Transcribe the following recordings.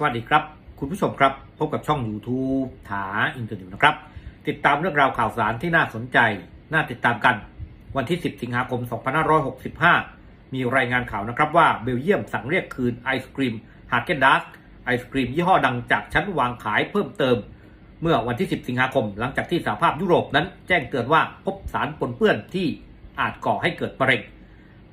สวัสดีครับ คุณผู้ชมครับ พบกับช่อง YouTube ถาอินเตอร์นิวนะครับ ติดตามเรื่องราวข่าวสารที่น่าสนใจ น่าติดตามกัน วันที่ 10 สิงหาคม 2565 มีรายงานข่าวนะครับว่าเบลเยียมสั่งเรียกคืนไอศกรีมฮาเกนดัสไอศกรีมยี่ห้อดังจากชั้นวางขายเพิ่มเติม เมื่อวันที่ 10 สิงหาคม หลังจากที่สหภาพยุโรปนั้นแจ้งเตือนว่าพบสารปนเปื้อนที่อาจก่อให้เกิดมะเร็ง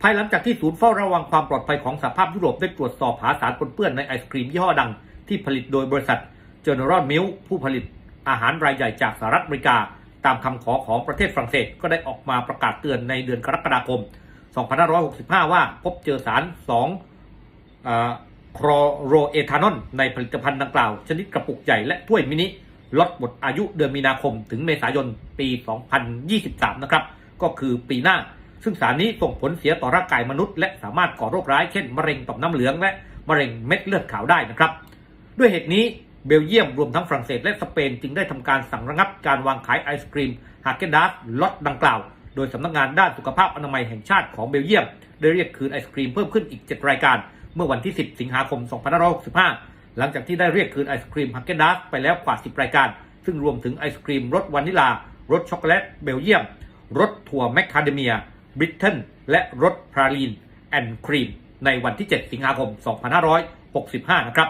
ายหลังจากที่ศูนย์เฝ้าระวังความปลอดภัยของสหภาพยุโรปได้ตรวจสอบหาสารปนเปื้อนในไอศกรีมยี่ห้อดัง ที่ผลิตโดยบริษัท General Milk ผู้ผลิตอาหารรายใหญ่จากสหรัฐอเมริกา ตามคำขอของประเทศฝรั่งเศสก็ได้ออกมาประกาศเตือนในเดือนกรกฎาคม 2565 ว่าพบเจอสาร 2คลอโรเอทานอลในผลิตภัณฑ์ดังกล่าว ชนิดกระปุกใหญ่และถ้วยมินิลดหมดอายุเดือนมีนาคมถึงเมษายนปี 2023 นะครับ ก็คือปีหน้า ซึ่งสารนี้ส่งผลเสียต่อร่างกายมนุษย์และสามารถก่อโรคร้ายเช่นมะเร็งต่อมน้ำเหลืองและมะเร็งเม็ดเลือดขาวได้นะครับ ด้วยเหตุนี้เบลเยียมรวมทั้งฝรั่งเศสและสเปนจึงได้ทำการสั่งระงับการวางขายไอศกรีมฮาเกนดัสล็อตดังกล่าว โดยสำนักงานด้านสุขภาพอนามัยแห่งชาติของเบลเยียม ได้เรียกคืนไอศกรีมเพิ่มขึ้นอีก 7 รายการ เมื่อวันที่ 10 สิงหาคม 2565 หลังจากที่ได้เรียกคืนไอศกรีมฮาเกนดัสไปแล้วกว่า 10 รายการ ซึ่งรวมถึงไอศกรีมรสวานิลารสช็อกโกแลตเบลเยียมรสถั่วแมคคาเดเมีย บริเทนและรสพราลีนแอนด์ครีมในวันที่ 7 สิงหาคม 2565 นะครับ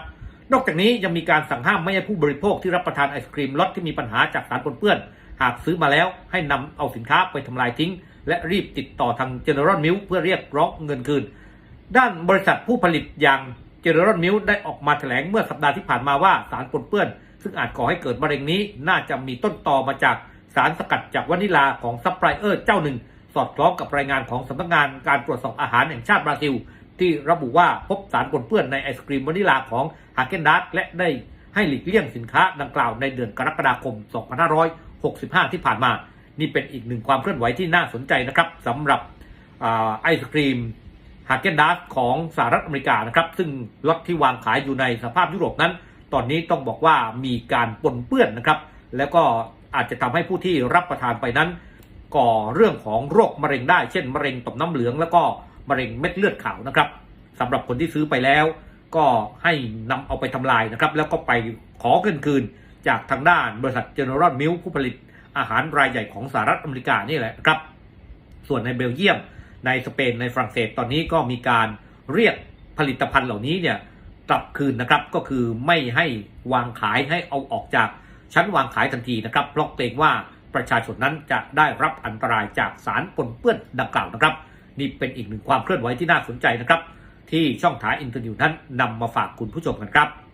นอกจากนี้ยังมีการสั่งห้ามไม่ให้ผู้บริโภคที่รับประทานไอศครีมรสที่มีปัญหาจากสารปนเปื้อน หากซื้อมาแล้วให้นำเอาสินค้าไปทำลายทิ้ง และรีบติดต่อทาง General Milk เพื่อเรียกร้องเงินคืน ด้านบริษัทผู้ผลิตอย่าง General Milk ได้ออกมาแถลงเมื่อสัปดาห์ที่ผ่านมาว่าสารปนเปื้อน ซึ่งอาจก่อให้เกิดมะเร็งนี้ น่าจะมีต้นตอมาจากสารสกัดจากวานิลาของซัพพลายเออร์เจ้าหนึ่ง สอดคล้องกับรายงานของสำนักงานการตรวจสอบอาหารแห่งชาติบราซิล ที่ระบุว่าพบสารปนเปื้อนในไอศกรีมวานิลาของฮาเกนดัสและได้ให้หลีกเลี่ยงสินค้าดังกล่าวในเดือนกรกฎาคม 2565 ที่ผ่านมา นี่เป็นอีกหนึ่งความเคลื่อนไหวที่น่าสนใจนะครับสำหรับอไอศกรีมฮาเกนดัสของสหรัฐอเมริกานะครับซึ่งล็อตที่วางขายอยู่ในสภาพยุโรปนั้น ตอนนี้ต้องบอกว่ามีการปนเปื้อนนะครับแล้วก็อาจจะทำให้ผู้ที่รับประทานไปนั้น ก่อเรื่องของโรคมะเร็งได้ เช่น มะเร็งต่อมน้ำเหลืองแล้วก็มะเร็งเม็ดเลือดขาวนะครับสำหรับคนที่ซื้อไปแล้ว ก็ให้นำเอาไปทำลายนะครับ แล้วก็ไปขอเงินคืน จากทางด้านบริษัท General Milk ผู้ผลิตอาหารรายใหญ่ของสหรัฐอเมริกานี่แหละครับ ส่วนในเบลเยียม ในสเปนในฝรั่งเศสตอนนี้ก็มีการเรียกผลิตภัณฑ์เหล่านี้เนี่ยกลับคืนนะครับก็คือไม่ให้วางขายให้เอาออกจากชั้นวางขายทันทีนะครับเพราะเกรงว่า ประชาชนนั้นจะได้รับอันตรายจากสารปนเปื้อนดังกล่าวนะครับ นี่เป็นอีกหนึ่งความเคลื่อนไหวที่น่าสนใจนะครับ ที่ช่องถ่ายอินเตอร์นิวนั้นนำมาฝากคุณผู้ชมกันครับ